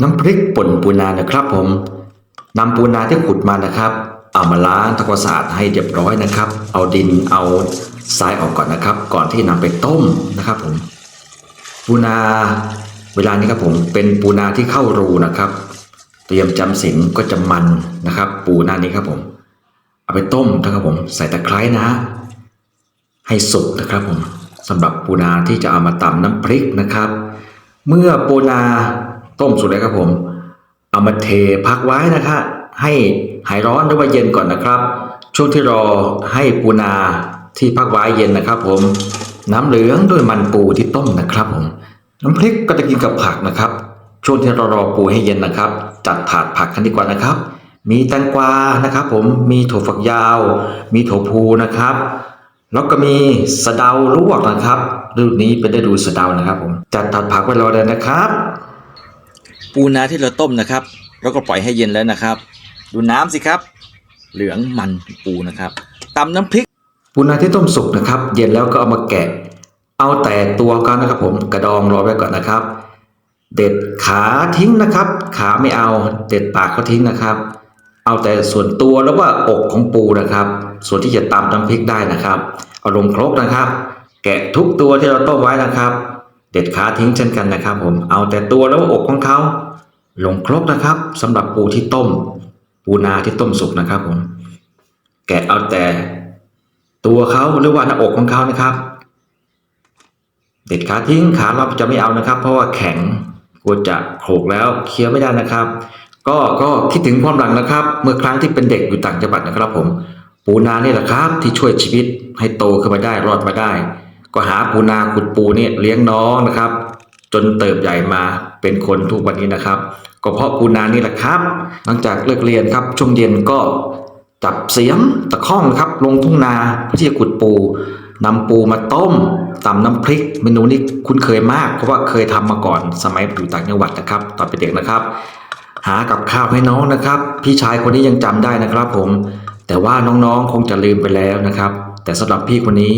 น้ำพริกป่นปูนานะครับผมนำปูนาที่ขุดมานะครับ เอามาล้างทำความสะอาดให้เรียบร้อยนะครับ เอาดินเอาทรายออกก่อนนะครับ ก่อนที่นำไปต้มนะครับผมปูนาเวลานี้ครับผมเป็นปูนาที่เข้ารูนะครับ เตรียมจำศีลก็จะมันนะครับ ปูนานี้ครับผม เอาไปต้มนะครับผม ใส่ตะไคร้นะฮะให้สุกนะครับผมสำหรับปูนาที่จะเอามาตำน้ำพริกนะครับ เมื่อปูนา ต้มสุกแล้วครับผม เอามาเทพักไว้นะครับให้หายร้อนหรือว่าเย็นก่อนนะครับ ช่วงที่รอให้ปูนาที่พักไว้เย็นนะครับ ผม น้ำเหลืองด้วยมันปูที่ต้มนะครับผม น้ำพริกก็จะกินกับผักนะครับ ช่วงที่เรารอปูให้เย็นนะครับ จัดถาดผักกันดีกว่านะครับ มีแตงกวานะครับ ผมมีถั่วฝักยาว มีถั่วพูนะครับ แล้วก็มีสะเดาลวกนะครับฤดูนี้เป็นฤดูสะเดานะครับ ผมจัดถาดผักไว้รอเลยนะครับ ปูนาที่เราต้มนะครับเราก็ปล่อยให้เย็นแล้วนะครับ ดูน้ำสิครับ เหลืองมันปูนะครับตำน้ำพริก ปูนาที่ต้มสุกนะครับ เย็นแล้วก็เอามาแกะ เอาแต่ตัวกันนะครับ ผมกระดองรอไว้ก่อนนะครับ เด็ดขาทิ้งนะครับ ขาไม่เอาเด็ดปากก็ทิ้งนะครับ เอาแต่ส่วนตัวแล้วว่าอกของปูนะครับ ส่วนที่จะตำน้ำพริกได้นะครับ เอาลงครกนะครับ แกะทุกตัวที่เราต้มไว้นะครับ เด็ดขาทิ้งเช่นกันนะครับผมเอาแต่ตัวแล้วว่าอกของเขาลงครกนะครับสำหรับปูที่ต้ม ปูนาที่ต้มสุกนะครับผมแกะเอาแต่ตัวเขาหรือว่าหน้าอกของเขานะครับ เด็ดขาทิ้งขาเราจะไม่เอานะครับ เพราะว่าแข็งกลัวจะโขกแล้วเคี้ยวไม่ได้นะครับ ก็ก็คิดถึงความหลังนะครับ เมื่อครั้งที่เป็นเด็กอยู่ต่างจังหวัดนะครับ ผม ปูนานี่แหละครับ ที่ช่วยชีวิตให้โตขึ้นมาได้รอดมาได้ ก็หาปูนาขุดปูเนี่ยเลี้ยงน้องนะครับ จนเติบใหญ่มาเป็นคนทุกวันนี้นะครับ ก็เพราะปูนานี่แหละครับ หลังจากเลิกเรียนครับช่วงเย็นก็จับเสียมตะข้องครับ ลงทุ่งนาเพื่อที่จะขุดปูนำปูมาต้มตำน้ำพริก เมนูนี้คุ้นเคยมาก เพราะว่าเคยทำมาก่อนสมัยอยู่ต่างจังหวัดนะครับ ตอนเป็นเด็กนะครับ หากับข้าวให้น้องนะครับ พี่ชายคนนี้ยังจำได้นะครับ ผม แต่ว่าน้องๆคงจะลืมไปแล้วนะครับ แต่สำหรับพี่คนนี้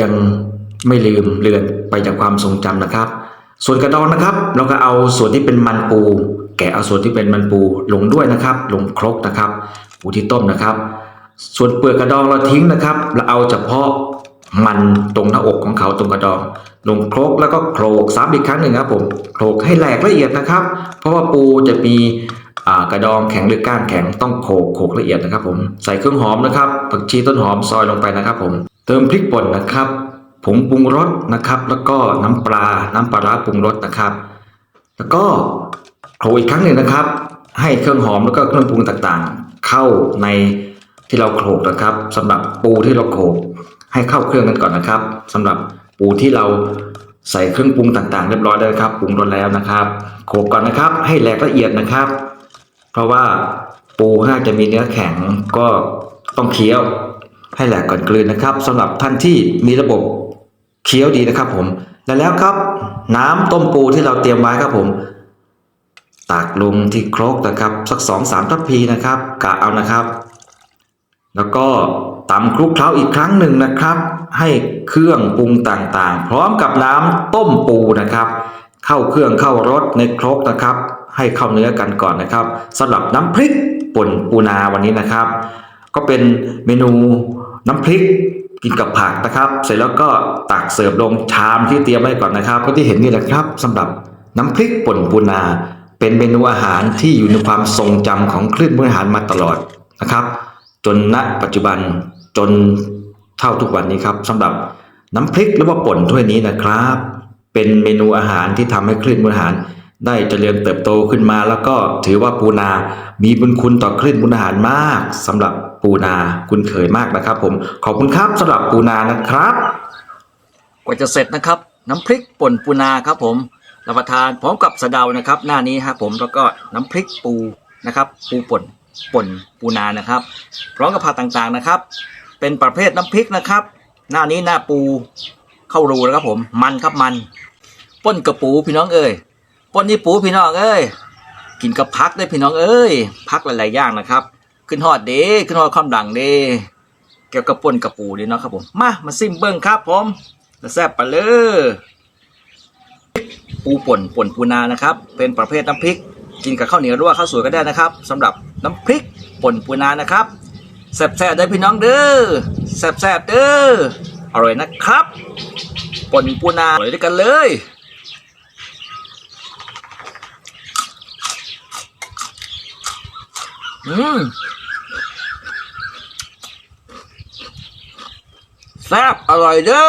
ยังไม่ลืมเลือนไปจากความทรงจำนะครับ ส่วนกระดองนะครับ เราก็เอาส่วนที่เป็นมันปู แกะเอาส่วนที่เป็นมันปูลงด้วยนะครับ ลงครกนะครับ ปูที่ต้มนะครับ ส่วนเปลือกกระดองเราทิ้งนะครับ เราเอาเฉพาะมันตรงหน้าอกของเขาตรงกระดอง ลงครกแล้วก็โขลกซ้ำอีกครั้งหนึ่งครับผมโขลกให้แหลกละเอียดนะครับ เพราะว่าปูจะมีกระดองแข็งหรือก้านแข็งต้องโขกโขลกละเอียดนะครับผมใส่เครื่องหอมนะครับผักชีต้นหอมซอยลงไปนะครับผม เติมพริกป่นนะครับ ผงปรุงรสนะครับ แล้วก็น้ำปลา น้ำปลาร้าปรุงรสนะครับ แล้วก็โขลกอีกครั้งหนึ่งนะครับ ให้เครื่องหอมแล้วก็เครื่องปรุงต่างๆ เข้าในที่เราโขลกนะครับสำหรับปูที่เราโขลกให้เข้าเครื่องกันก่อนนะครับสำหรับปูที่เราใส่เครื่องปรุงต่างๆ เรียบร้อยแล้วครับปรุงรสแล้วนะครับโขลกก่อนนะครับ ให้แหลกละเอียดนะครับ เพราะว่าปูน่าจะมีเนื้อแข็งก็ต้องเคี้ยว ให้แหลกก่อนกลืนนะครับสำหรับท่านที่มีระบบเคี้ยวดีนะครับผมและแล้วครับ น้ำต้มปูที่เราเตรียมไว้ครับผม ตักลงที่ครกนะครับ สักสองสามทัพพีนะครับกะเอานะครับ แล้วก็ตำคลุกเคล้าอีกครั้งหนึ่งนะครับ ให้เครื่องปรุงต่างๆ พร้อมกับน้ำต้มปูนะครับ เข้าเครื่องเข้ารสในครกนะครับ ให้เข้าเนื้อกันก่อนนะครับสำหรับน้ำพริกป่นปูนาวันนี้นะครับ ก็เป็นเมนู น้ำพริกกินกับผักนะครับ เสร็จแล้วก็ตักเสิร์ฟลงชามที่เตรียมไว้ก่อนนะครับ ก็ที่เห็นนี่แหละครับสำหรับน้ำพริกป่นปูนา เป็นเมนูอาหารที่อยู่ในความทรงจำของคลื่นมื้ออาหารมาตลอดนะครับ จนณปัจจุบันจนเท่าทุกวันนี้ครับสำหรับน้ำพริกหรือว่าป่นถ้วยนี้นะครับ เป็นเมนูอาหารที่ทำให้คลื่นมื้ออาหารได้เจริญเติบโตขึ้นมาแล้วก็ถือว่าปูนา มีบุญคุณต่อคลื่นบุญอาหารมากสำหรับ ปูนาคุณเคยมากนะครับ ผมขอบคุณครับสำหรับปูนานะครับกว่าจะเสร็จนะครับ น้ำพริกป่นปูนาครับ ผมรับประทานพร้อมกับสะเดานะครับ หน้านี้ครับผมแล้วก็น้ำพริกปูนะครับ ปูป่นป่นปูนานะครับพร้อมกับผักต่างๆนะครับ เป็นประเภทน้ำพริกนะครับ หน้านี้หน้าปูเข้ารูนะครับ ผมมันครับมันป่นกระปูพี่น้องเอ้ยป่นนี่ปูพี่น้องเอ้ยกินกับพักได้พี่น้องเอ้ยพักหลายๆอย่างนะครับ ขึ้นฮอดเด้ขึ้นฮอดความดังเด้เกี่ยวกับป่นกระปูนี่เนาะครับผมมามาซิมเบิ้งครับผมแซ่บไปเลยปูป่นป่นปูนานะครับ เป็นประเภทน้ำพริก กินกับข้าวเหนียวหรือว่าข้าวสวยก็ได้นะครับสำหรับน้ำพริกป่นปูนานะครับแซ่บๆเด้พี่น้องเด้อแซ่บๆเด้ออร่อยนะครับป่นปูนาอร่อยด้วยกันเลยอืม แซ่บอร่อยเด้อ